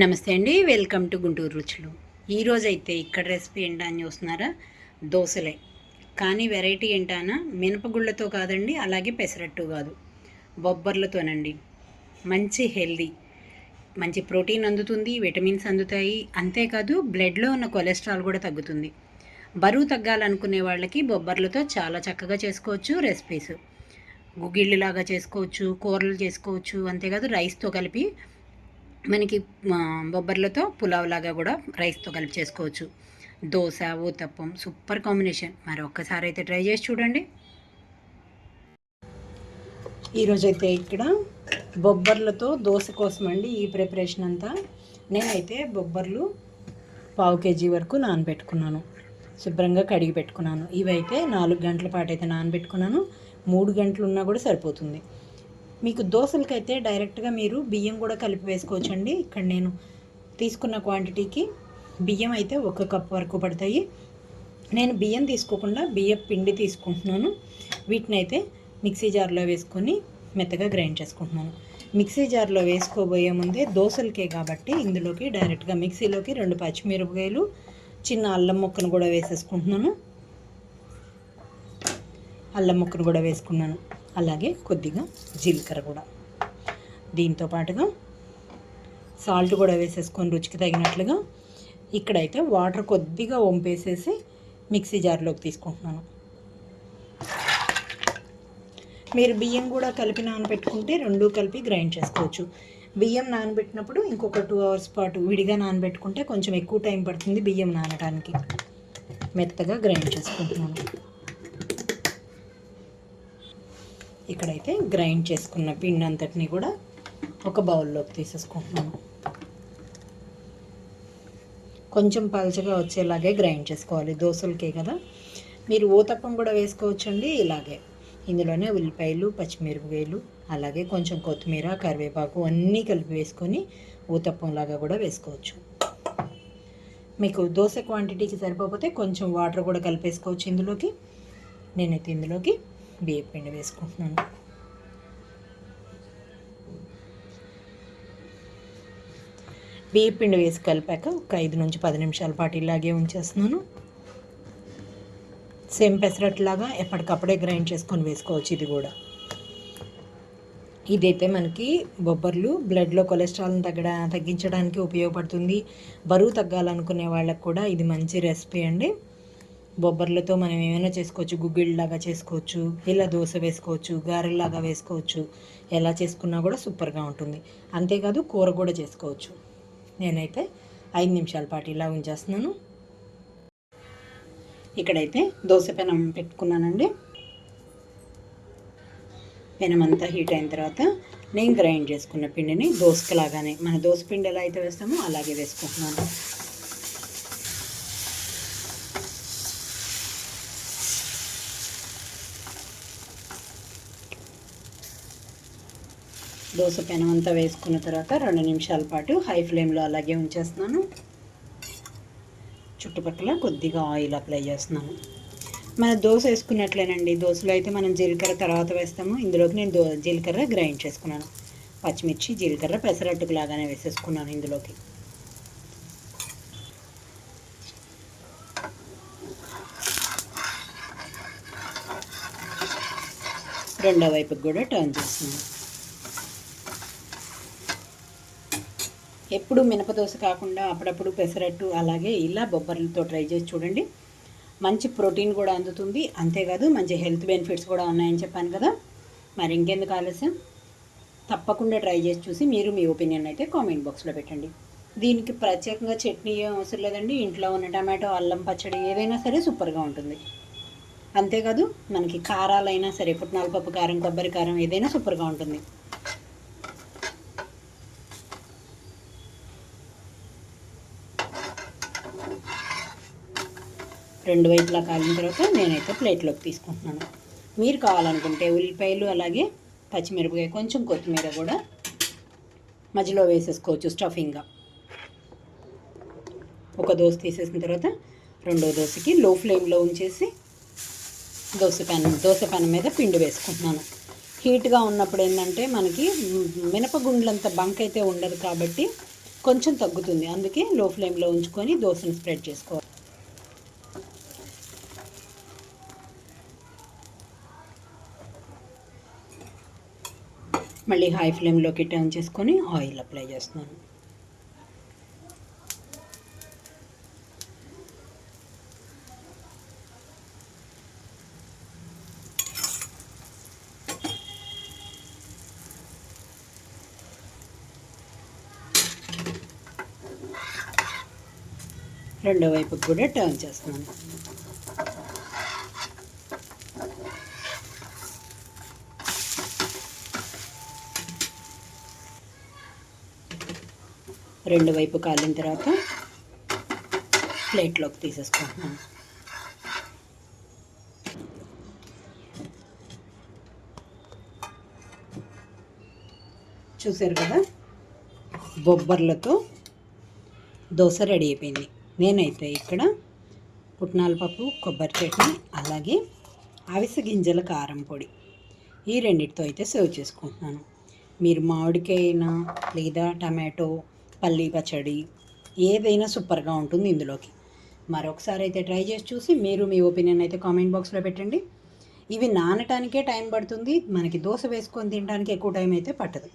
నమస్తే అండి welcome to Guntur రుచులు. ఈరోజు అయితే ఇక్కడ రెసిపీ ఏంటా అని చూస్తున్నారా? దోశలే కానీ వెరైటీ ఏంటానా? మినపగుళ్ళతో కాదండి అలాగే పెసరట్టు కాదు. బొబ్బర్లతోనండి. మంచి హెల్దీ మంచి ప్రోటీన్ అందుతుంది విటమిన్స్ అందుతాయి. అంతేకాదు బ్లడ్లో ఉన్న కొలెస్ట్రాల్ కూడా తగ్గుతుంది. బరువు తగ్గాలనుకునే వాళ్ళకి బొబ్బర్లతో చాలా చక్కగా చేసుకోవచ్చు రెసిపీస్. గుగ్గిళ్ళలాగా చేసుకోవచ్చు కూరలు చేసుకోవచ్చు అంతేకాదు రైస్తో కలిపి మనకి బొబ్బర్లతో పులావ్ లాగా కూడా రైస్తో కలిపి చేసుకోవచ్చు. Dosa uttapam super combination. మరి ఒక్కసారి అయితే ట్రై చేసి చూడండి. ఈరోజైతే అయితే ఇక్కడ బొబ్బర్లతో దోశ కోసం అండి ఈ ప్రిపరేషన్ అంతా. నేనైతే బొబ్బర్లు పావు కేజీ వరకు నానబెట్టుకున్నాను. శుభ్రంగా కడిగి పెట్టుకున్నాను. ఇవైతే నాలుగు గంటల పాటు అయితే నానబెట్టుకున్నాను. మూడు గంటలు ఉన్నా కూడా సరిపోతుంది. మీకు దోశలకైతే డైరెక్ట్గా మీరు బియ్యం కూడా కలిపి వేసుకోవచ్చండి. ఇక్కడ నేను తీసుకున్న క్వాంటిటీకి బియ్యం అయితే ఒక కప్ వరకు పడతాయి. నేను బియ్యం తీసుకోకుండా బియ్యం పిండి తీసుకుంటున్నాను. వీటిని అయితే మిక్సీ జార్లో వేసుకొని మెత్తగా గ్రైండ్ చేసుకుంటున్నాను. మిక్సీ జార్లో వేసుకోబోయే ముందే దోశలకే కాబట్టి ఇందులోకి డైరెక్ట్గా మిక్సీలోకి రెండు పచ్చిమిరపకాయలు చిన్న అల్లం ముక్కను కూడా వేసేసుకుంటున్నాను. అల్లం ముక్కను కూడా వేసుకున్నాను. అలాగే కొద్దిగా జీలకర్ర కూడా. దీంతో పాటుగా సాల్ట్ కూడా వేసేసుకొని రుచికి తగినట్లుగా ఇక్కడైతే వాటర్ కొద్దిగా వంపేసేసి మిక్సీ జార్లోకి తీసుకుంటున్నాను. మీరు బియ్యం కూడా కలిపి నానబెట్టుకుంటే రెండు కలిపి గ్రైండ్ చేసుకోవచ్చు. బియ్యం నానబెట్టినప్పుడు ఇంకొక టూ అవర్స్ పాటు విడిగా నానబెట్టుకుంటే కొంచెం ఎక్కువ టైం పడుతుంది బియ్యం నానడానికి మెత్తగా గ్రైండ్ చేసుకుంటున్నాను. ఇక్కడైతే గ్రైండ్ చేసుకున్న పిండి అంతటిని కూడా ఒక బౌల్లోకి తీసేసుకుంటున్నాను. కొంచెం పలచగా వచ్చేలాగే గ్రైండ్ చేసుకోవాలి. దోశలకే కదా? మీరు ఊతప్పం కూడా వేసుకోవచ్చండి. ఇలాగే ఇందులోనే ఉల్లిపాయలు పచ్చిమిరపకాయలు అలాగే కొంచెం కొత్తిమీర కరివేపాకు అన్నీ కలిపి వేసుకొని ఊతప్పం లాగా కూడా వేసుకోవచ్చు. మీకు దోశ క్వాంటిటీకి సరిపోతే కొంచెం వాటర్ కూడా కలిపేసుకోవచ్చు ఇందులోకి. నేనైతే ఇందులోకి బియ్యం పిండి వేసుకుంటున్నాను. బియ్యం పిండి వేసి కలిపాక ఒక ఐదు నుంచి పది నిమిషాల పాటు ఇలాగే ఉంచేస్తున్నాను. సేమ్ పెసరట్లాగా ఎప్పటికప్పుడే గ్రైండ్ చేసుకొని వేసుకోవచ్చు ఇది కూడా. ఇదైతే మనకి బొబ్బర్లు బ్లడ్లో కొలెస్ట్రాల్ని తగ్గడ తగ్గించడానికి ఉపయోగపడుతుంది. బరువు తగ్గాలనుకునే వాళ్ళకి కూడా ఇది మంచి రెసిపీ అండి. బొబ్బర్లతో మనం ఏమైనా చేసుకోవచ్చు. గుగ్గిళ్ళలాగా చేసుకోవచ్చు. ఇలా దోశ వేసుకోవచ్చు. గారెలాగా వేసుకోవచ్చు. ఎలా చేసుకున్నా కూడా సూపర్గా ఉంటుంది. అంతేకాదు కూర కూడా చేసుకోవచ్చు. నేనైతే ఐదు నిమిషాల పాటు ఇలా ఉంచేస్తున్నాను. ఇక్కడైతే దోశ పెనం పెట్టుకున్నానండి. పెనం అంతా హీట్ అయిన తర్వాత నేను గ్రైండ్ చేసుకున్న పిండిని దోశలాగానే మన దోశ పిండి ఎలా అయితే వేస్తామో అలాగే వేసుకుంటున్నాను. దోశ పెనం అంతా వేసుకున్న తర్వాత రెండు నిమిషాల పాటు హై ఫ్లేమ్లో అలాగే ఉంచేస్తున్నాను. చుట్టుపక్కల కొద్దిగా ఆయిల్ అప్లై చేస్తున్నాను. మన దోశ వేసుకున్నట్లేనండి. దోశలో అయితే మనం జీలకర్ర తర్వాత వేస్తాము. ఇందులోకి నేను దో జీలకర్ర గ్రైండ్ చేసుకున్నాను. పచ్చిమిర్చి జీలకర్ర పెసరట్టుకు లాగానే వేసేసుకున్నాను ఇందులోకి. రెండో వైపుకి కూడా టర్న్ చేస్తున్నాను. ఎప్పుడు మినపదోశ కాకుండా అప్పుడప్పుడు పెసరట్టు అలాగే ఇలా బొబ్బర్లతో ట్రై చేసి చూడండి. మంచి ప్రోటీన్ కూడా అందుతుంది. అంతేకాదు మంచి హెల్త్ బెనిఫిట్స్ కూడా ఉన్నాయని చెప్పాను కదా. మరి ఇంకెందుకు ఆలస్యం? తప్పకుండా ట్రై చేసి చూసి మీరు మీ ఒపీనియన్ అయితే కామెంట్ బాక్స్లో పెట్టండి. దీనికి ప్రత్యేకంగా చట్నీ ఏం అవసరం లేదండి. ఇంట్లో ఉన్న టమాటో అల్లం పచ్చడి ఏదైనా సరే సూపర్గా ఉంటుంది. అంతేకాదు మనకి కారాలైనా సరే పుట్నాల పప్పు కారం కొబ్బరి కారం ఏదైనా సూపర్గా ఉంటుంది. రెండు వైపులా కాలిన తర్వాత నేనైతే ప్లేట్లోకి తీసుకుంటున్నాను. మీరు కావాలనుకుంటే ఉల్లిపాయలు అలాగే పచ్చిమిరపకాయ కొంచెం కొత్తిమీర కూడా మధ్యలో వేసేసుకోవచ్చు స్టఫింగ్గా. ఒక దోశ తీసేసిన తర్వాత రెండో దోశకి లో ఫ్లేమ్లో ఉంచేసి దోశ పెనం దోశ పెనం మీద పిండి వేసుకుంటున్నాను. హీట్గా ఉన్నప్పుడు ఏంటంటే మనకి మినపగుండ్లంత బంక్ అయితే ఉండదు కాబట్టి కొంచెం తగ్గుతుంది. అందుకే లో ఫ్లేమ్లో ఉంచుకొని దోశను స్ప్రెడ్ చేసుకోవాలి. మళ్ళీ హై ఫ్లేమ్లోకి టర్న్ చేసుకొని ఆయిల్ అప్లై చేస్తున్నాను. రెండో వైపుకి కూడా టర్న్ చేస్తున్నాను. రెండు వైపు కాలిన తర్వాత ప్లేట్లోకి తీసేసుకుంటున్నాను. చూసారు కదా? బొబ్బర్లతో దోశ రెడీ అయిపోయింది. నేనైతే ఇక్కడ పుట్నాల పప్పు కొబ్బరి చట్నీ అలాగే అవిసె గింజల కారం పొడి ఈ రెండింటితో అయితే సర్వ్ చేసుకుంటున్నాను. మీరు మామిడికాయనా లేదా టమాటో పల్లీ పచ్చడి ఏదైనా సూపర్గా ఉంటుంది ఇందులోకి. మరొకసారి అయితే ట్రై చేసి చూసి మీరు మీ ఒపీనియన్ అయితే కామెంట్ బాక్స్లో పెట్టండి. ఇవి నానటానికే టైం పడుతుంది. మనకి దోశ వేసుకొని తినడానికి ఎక్కువ టైం అయితే పట్టదు.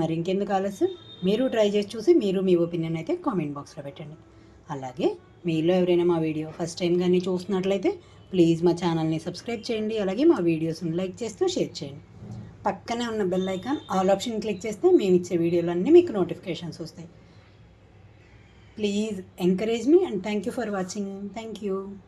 మరి ఇంకెందుకు ఆలస్యం? మీరు ట్రై చేసి చూసి మీరు మీ ఒపీనియన్ అయితే కామెంట్ బాక్స్లో పెట్టండి. అలాగే మీలో ఎవరైనా మా వీడియో ఫస్ట్ టైం కానీ చూస్తున్నట్లయితే ప్లీజ్ మా ఛానల్ని సబ్స్క్రైబ్ చేయండి. అలాగే మా వీడియోస్ని లైక్ చేస్తూ షేర్ చేయండి. పక్కనే ఉన్న bell icon all option click చేస్తే మేము ఇచ్చే వీడియోలన్నీ మీకు నోటిఫికేషన్స్ వస్తాయి. Please encourage me and thank you for watching. Thank you.